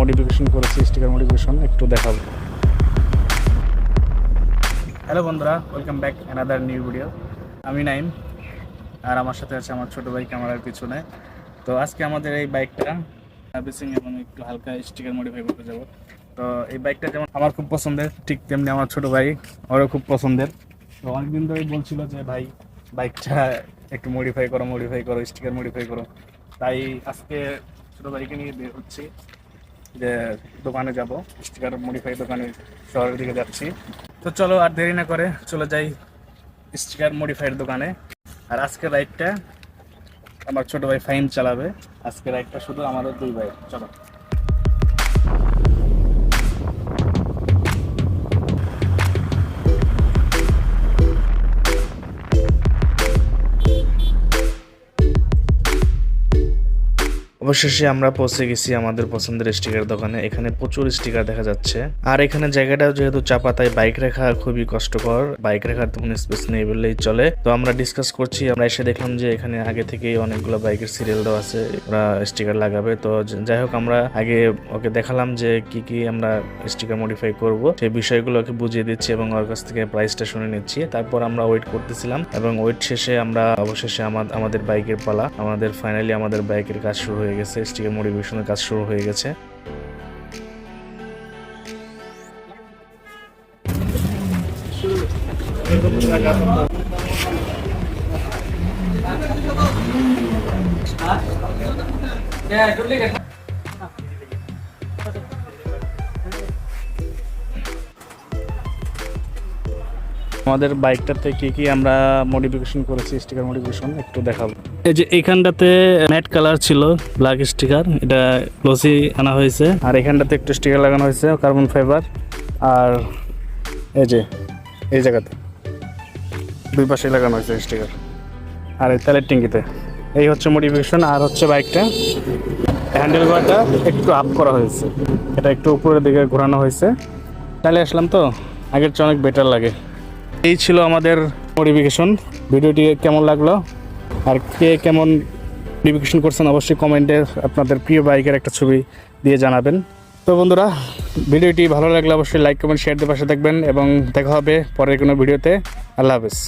Modification করেছি sticker modification একটু দেখাবো। হ্যালো বন্ধুরা welcome back another new video আমি নাইম, আর আমার সাথে আছে আমার ছোট ভাই ক্যামেরার পিছনে। তো আজকে আমাদের এই বাইকটা সার্ভিসিং এবং একটু হালকা স্টিকার মডিফাই করতে যাব। তো এই বাইকটা যেমন আমার খুব পছন্দের, ঠিক তেমনি আমার ছোট ভাই, ওরও খুব পছন্দের। তো অনেকদিন ধরেই বলছিল যে, ভাই বাইকটা একটু মডিফাই করো মডিফাই করো স্টিকার মডিফাই করো। তাই আজকে ছোট ভাইকে নিয়ে বের হচ্ছি। যে দোকানে যাব স্টিকার মডিফাই দোকানে শহরের দিকে যাচ্ছি। তো চলো আর দেরি না করে চলে যাই স্টিকার মডিফাইড দোকানে। আর আজকের রাইডটা আমার ছোট ভাই ফাইন চালাবে। আজকের রাইডটা শুধু আমাদের দুই ভাই। চলো। অবশেষে আমরা পৌঁছে গেছি আমাদের পছন্দের স্টিকার দোকানে। এখানে প্রচুর স্টিকার দেখা যাচ্ছে। আর এখানে জায়গাটা যেহেতু চাপা, তাই বাইক রাখা খুবই কষ্টকর। বাইক রাখার তেমন স্পেস নেই বললেই চলে। তো আমরা ডিসকাস করছি, আমরা এসে দেখলাম যে এখানে আগে থেকেই অনেকগুলো বাইকের সিরিয়াল দেওয়া আছে, ওরা স্টিকার লাগাবে। তো যাই হোক, আমরা আগে ওকে দেখালাম যে কি কি আমরা স্টিকার মডিফাই করব। সেই বিষয়গুলো ওকে বুঝিয়ে দিচ্ছি এবং ওর কাছ থেকে প্রাইসটা শুনে নিচ্ছি। তারপর আমরা ওয়েট করতেছিলাম এবং ওয়েট শেষে আমরা অবশেষে আমা- আমাদের বাইকের পালা। আমাদের ফাইনালি আমাদের বাইকের কাজ শুরু হয়ে গেছে স্টিকার মডিফিকেশনের কাজ শুরু হয়ে গেছে। আমাদের বাইকটাতে কি কি আমরা মডিফিকেশন করেছি স্টিকার মডিফিকেশন একটু দেখাবো। এই যে এইখানটাতে ম্যাট কালার ছিল ব্ল্যাক স্টিকার এটা গ্লসি আনা হয়েছে। আর এখানটাতে একটু স্টিকার লাগানো হয়েছে কার্বন ফাইবার আর এই যে এই জায়গাতে। দুই পাশে লাগানো হয়েছে স্টিকার আর এই তেলের ট্যাঙ্কিতে এই হচ্ছে মডিফিকেশন আর হচ্ছে বাইকটা। হ্যান্ডেল বারটা একটু আপ করা হয়েছে। এটা একটু উপরের দিকে ঘোরানো হয়েছে। তাহলে আসলাম তো? আগের চেয়ে অনেক বেটার লাগে। এই ছিল আমাদের মডিফিকেশন ভিডিওটি কেমন লাগল? আর কে কেমন মডিফিকেশন করছেন অবশ্যই কমেন্টে আপনাদের প্রিয় বাইকের একটা ছবি দিয়ে জানাবেন। তো বন্ধুরা, ভিডিওটি ভালো লাগলে অবশ্যই লাইক কমেন্ট শেয়ার দিয়ে পাশে থাকবেন এবং দেখা হবে পরের কোনো ভিডিওতে। আল্লাহ হাফেজ।